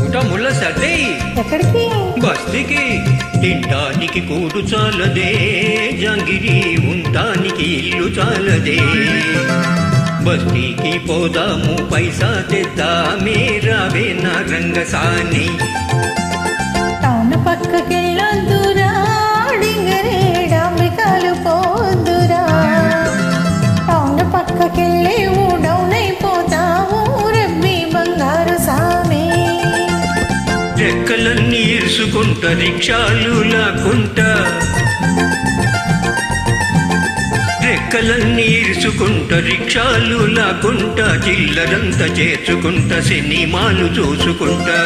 ముఠముల సర్దే ఎక్కడికి? బస్తీకి. తింటానికి కూడు చాలదే. జంగిరి ఉంటానికి ఇల్లు చాలదే. బస్తీకి పోదాము పైసా తెద్దామే. రావే నా రంగసాని. టౌన్ పక్కకెళ్ళొద్దురా రెక్కలన్నీ ఇరుసుకుంట రిక్షాలు లాక్కుంటా. రెక్కలన్నీ ఇరుసుకుంట రిక్షాలు లాక్కుంటా చిల్లరంత చేర్చుకుంట సినిమాలు చూసుకుంటా.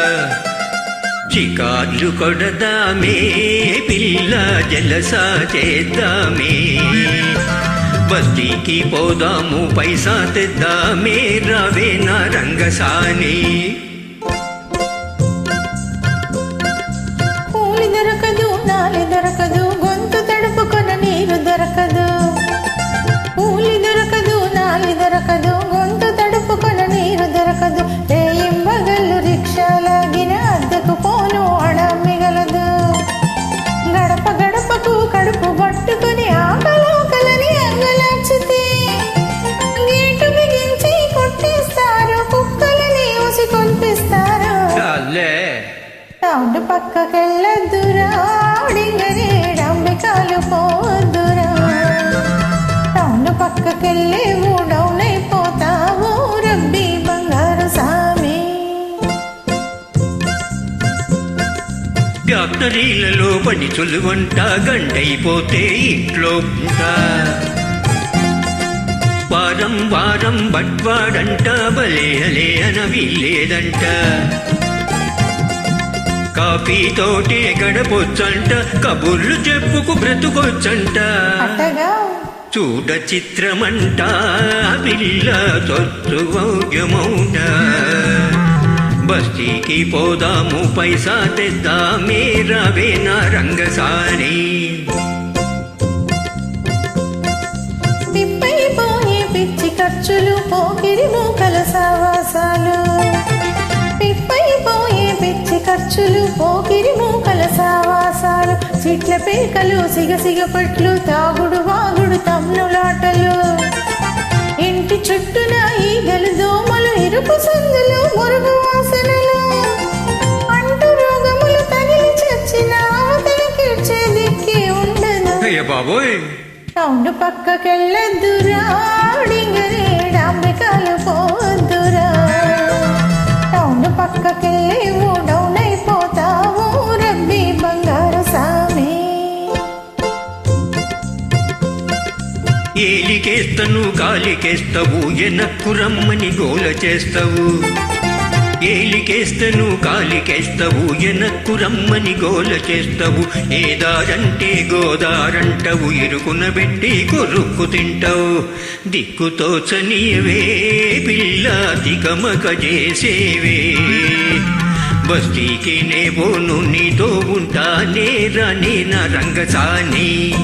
చికార్లు కొడదామే పిల్ల జలసా చేద్దామే. బస్తీకి పోదాము పైసా తెద్దామే రావే నా రంగసాని. పట్టుకుని ఆకలోకలని అంగలార్చితే గేటు బిగించి కొట్టేస్తారు కుక్కలని ఊసి కొనిపిస్తారు చాలే టౌన్ పక్కకెళ్ళద్దురా డింగరే డంబికాలు పోద్దురా టౌన్ పక్కకెళ్ళి ఫ్యాక్టరీలలో పని చులువంట గంటైపోతే ఇంట్లో ఉంటా. వారం వారం బట్వాడంట బలే అలే అనవి లేదంట. కాఫీ తోటే గడపొచ్చంట కబుర్లు చెప్పుకు బ్రతుకొచ్చంట. చూడ చిత్రమంట పిల్ల చొచ్చు మౌన బస్తీకి పోదాము పైసా తెద్దామే రావే నా రంగసాని పిచ్చి ఖర్చులు పోకిరి మూకల సావాసాలు. పిప్పైపోయే పిచ్చి ఖర్చులు పోకిరి మూకల సావాసాలు. చిట్ల పేకలు సిగసిగ పట్లు తాగుడు వాగుడు తమ్ములాటలు. అయ్య బాబోయ్. టౌన్ పక్కకెళ్ళద్దురా డింగరే డాంబికాలు పోద్దురా టౌన్ పక్కకెళ్ళి డౌన్ అయిపోతావు రబ్బీ బంగారు సామి. ఏలికేస్తను కాలికేస్తావు ఎనక్కు రమ్మని గోల చేస్తావు. ఏలికేస్తను కాలికేస్తావు ఎనక్కు రమ్మని గోల చేస్తావు. ఏదారంటే గోదారంటవు ఇరుకున పెట్టి కొరుక్కు తింటావు. దిక్కుతో చనియవే పిల్ల దిగమక చేసేవే. బస్తీకి నేవోను నీతో ఉంటానే రాని నా రంగసాని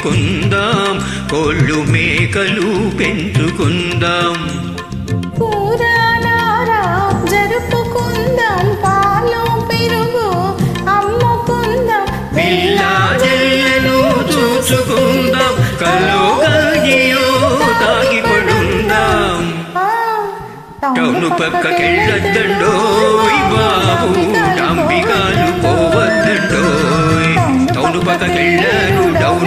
మేపుకుందాం కోళ్ళు మేకలు పెంచుకుందాం. చూసుకుందాం తాగి పడుందాం టౌను పక్కకెళ్ళొద్దండోయ్ బాబు డాంబికాలు పోవద్దండోయ్ టౌను పక్కకెళ్ళాను డౌన్